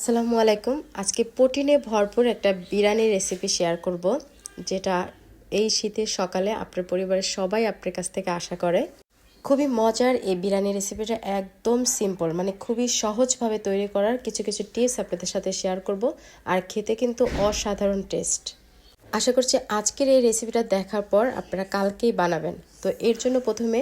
আসসালামু আলাইকুম। আজকে প্রোটিনে ভরপুর একটা বিরিয়ানি রেসিপি শেয়ার করব, যেটা এই শীতের সকালে আপনার পরিবারের সবাই আপনার কাছ থেকে আশা করে। খুবই মজার এই বিরিয়ানি রেসিপিটা একদম সিম্পল মানে খুবই সহজভাবে তৈরি করার কিছু কিছু টিপস আপনাদের সাথে শেয়ার করব, আর খেতে কিন্তু অসাধারণ টেস্ট আশা করছি আজকের এই রেসিপিটা দেখার পর আপনারা কালকেই বানাবেন। তো এর জন্য প্রথমে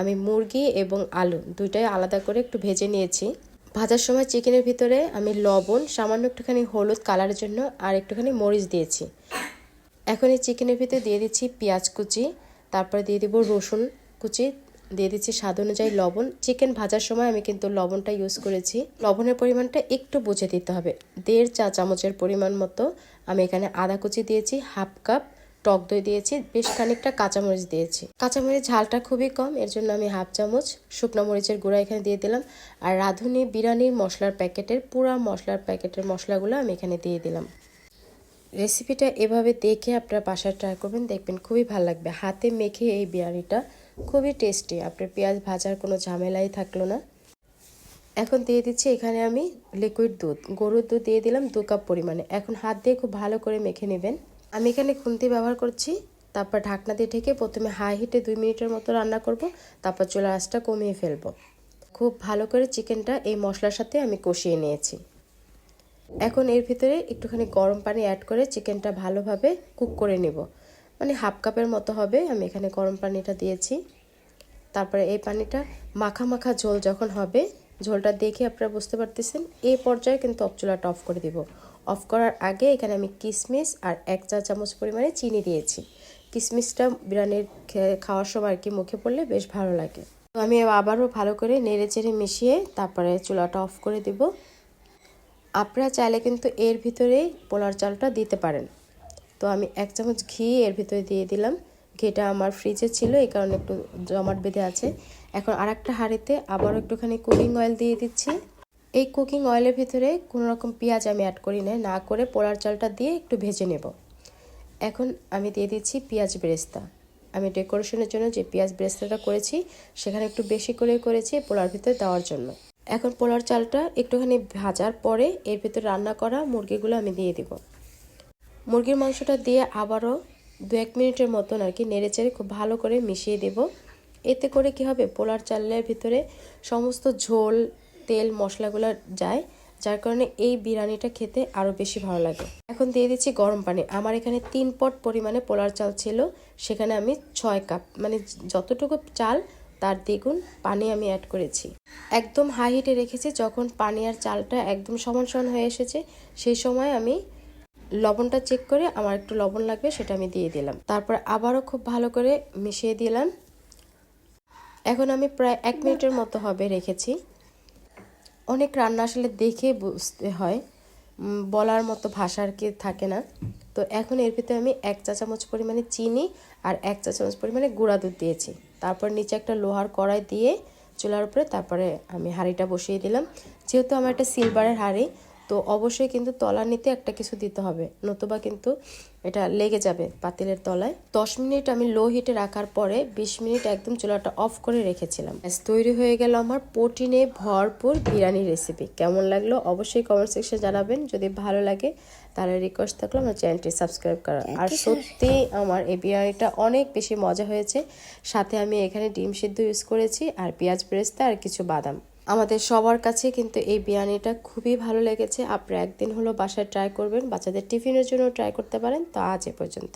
আমি মুরগি এবং আলু দুইটাই আলাদা করে একটু ভেজে নিয়েছি। ভাজার সময় চিকেনের ভিতরে আমি লবণ, সামান্য একটুখানি হলুদ কালারের জন্য আর একটুখানি মরিচ দিয়েছি। এখন এই চিকেনের ভিতরে দিয়ে দিচ্ছি পেঁয়াজ কুচি, তারপরে দিয়ে দিব রসুন কুচি, দিয়ে দিচ্ছি স্বাদ অনুযায়ী লবণ। চিকেন ভাজার সময় আমি কিন্তু লবণটা ইউজ করেছি। লবণের পরিমাণটা একটু বুঝে দিতে হবে। দেড় চা চামচের পরিমাণ মতো আমি এখানে আদা কুচি দিয়েছি, হাফ কাপ। টক দই দিয়েছি, বেশ খানিকটা কাঁচামরিচ দিয়েছি। কাঁচামরিচ ঝালটা খুবই কম, এর জন্য আমি হাফ চামচ শুকনো মরিচের গুঁড়া এখানে দিয়ে দিলাম। আর রাঁধুনি বিরিয়ানির মশলার প্যাকেটের, পুরা মশলার প্যাকেটের মশলাগুলো আমি এখানে দিয়ে দিলাম। রেসিপিটা এভাবে দেখে আপনারা বাসায় ট্রাই করবেন, দেখবেন খুবই ভালো লাগবে। হাতে মেখে এই বিরিয়ানিটা খুবই টেস্টি আপনার পেঁয়াজ ভাজার কোনো ঝামেলাই থাকল না। এখন দিয়ে দিচ্ছি, এখানে আমি লিকুইড দুধ। গরুর দুধ দিয়ে দিলাম দু কাপ পরিমাণে। এখন হাত দিয়ে খুব ভালো করে মেখে নেবেন। আমি এখানে খুন্তি ব্যবহার করছি, তারপর ঢাকনা দিয়ে ঢেকে প্রথমে হাই হিটে দুই মিনিটের মতো রান্না করব, তারপর চুলার আঁচটা কমিয়ে ফেলব। খুব ভালো করে চিকেনটা এই মশলার সাথে আমি কষিয়ে নিয়েছি। এখন এর ভিতরে একটুখানি গরম পানি অ্যাড করে চিকেনটা ভালোভাবে কুক করে নেব। মানে হাফ কাপের মতো হবে, আমি এখানে গরম পানিটা দিয়েছি। তারপরে এই পানিটা মাখা মাখা ঝোল যখন হবে, ঝোলটা দেখে আপনারা বুঝতে পারতেছেন এই পর্যায়ে কিন্তু অফ চুলাটা অফ করে দিব। অফ করার আগে এখানে আমি কিশমিশ আর এক চা চামচ পরিমাণে চিনি দিয়েছি। কিশমিশটা বিরিয়ানির খাওয়ার সময় আর কি মুখে পড়লে বেশ ভালো লাগে। তো আমি আবারও ভালো করে নেড়ে চেড়ে মিশিয়ে তারপরে চুলাটা অফ করে দিব। আপনারা চাইলে কিন্তু এর ভিতরেই পোলার চালটা দিতে পারেন। তো আমি এক চামচ ঘি এর ভিতরে দিয়ে দিলাম। ঘিটা আমার ফ্রিজে ছিল, এই কারণে একটু জমাট বেঁধে আছে। এখন আর একটা হাঁড়িতে আবারও একটুখানি কুকিং অয়েল দিয়ে দিচ্ছি। এই কুকিং অয়েলের ভিতরে কোনো রকম পেঁয়াজ আমি অ্যাড করি না না করে পোলার চালটা দিয়ে একটু ভেজে নেব। এখন আমি দিয়ে দিচ্ছি পেঁয়াজ বেরেস্তা। আমি ডেকোরেশনের জন্য যে পেঁয়াজ বেরেস্তাটা করেছি, সেখানে একটু বেশি করে করেছি পোলার ভিতরে দেওয়ার জন্য। এখন পোলার চালটা একটুখানি ভাজার পরে এর ভিতরে রান্না করা মুরগিগুলো আমি দিয়ে দিব। মুরগির মাংসটা দিয়ে আবারও দু এক মিনিটের মতন আর কি নেড়ে চেড়ে খুব ভালো করে মিশিয়ে দেব। এতে করে কি হবে? পোলার চালের ভিতরে সমস্ত ঝোল তেল, মশলাগুলো যায়, যার কারণে এই বিরিয়ানিটা খেতে আরও বেশি ভালো লাগে। এখন দিয়ে দিচ্ছি গরম পানি। আমার এখানে তিন পট পরিমাণে পোলার চাল ছিল। সেখানে আমি ছয় কাপ মানে যতটুকু চাল তার দ্বিগুণ পানি আমি অ্যাড করেছি। একদম হাই হিটে রেখেছি, যখন পানি আর চালটা একদম সমান সমান হয়ে এসেছে, সেই সময় আমি লবণটা চেক করে আমার একটু লবণ লাগবে সেটা আমি দিয়ে দিলাম। তারপর আবারও খুব ভালো করে মিশিয়ে দিলাম। এখন আমি প্রায় এক মিনিটের মতো হবে রেখেছি। অনেক রান্না আসলে দেখে বুঝতে হয়। বলার মতো ভাষার কি থাকে না। তো এখন এর ভিতরে আমি এক চা চামচ পরিমাণে চিনি আর এক চা চামচ পরিমাণে গুঁড়া দুধ দিয়েছি। তারপর নিচে একটা লোহার কড়াই দিয়ে চুলার উপরে তারপরে আমি হাঁড়িটা বসিয়ে দিলাম। যেহেতু আমার একটা সিলভারের হাঁড়ি তো অবশ্যই কিন্তু তলানিতে একটা কিছু দিতে হবে নতুবা কিন্তু এটা লেগে যাবে পাতিলের তলায়। দশ মিনিট আমি লো হিটে রাখার পরে বিশ মিনিট একদম চুলাটা অফ করে রেখেছিলাম। তৈরি হয়ে গেল আমার প্রোটিনে ভরপুর বিরিয়ানি রেসিপি কেমন লাগল অবশ্যই কমেন্ট সেকশনে জানাবেন। যদি ভালো লাগে তাহলে রিকোয়েস্ট থাকল আমার চ্যানেলটি সাবস্ক্রাইব করা আর সত্যি আমার এই বিরিয়ানিটা অনেক বেশি মজা হয়েছে। সাথে আমি এখানে ডিম সিদ্ধ ইউজ করেছি আর পেঁয়াজ বেরেস্তা আর কিছু বাদাম। আমাদের সবার কাছে কিন্তু এই বিরিয়ানিটা খুবই ভালো লেগেছে। আপনারা একদিন হলো বাসায় ট্রাই করবেন। বাচ্চাদের টিফিনের জন্য ট্রাই করতে পারেন। তো আজ এ পর্যন্ত।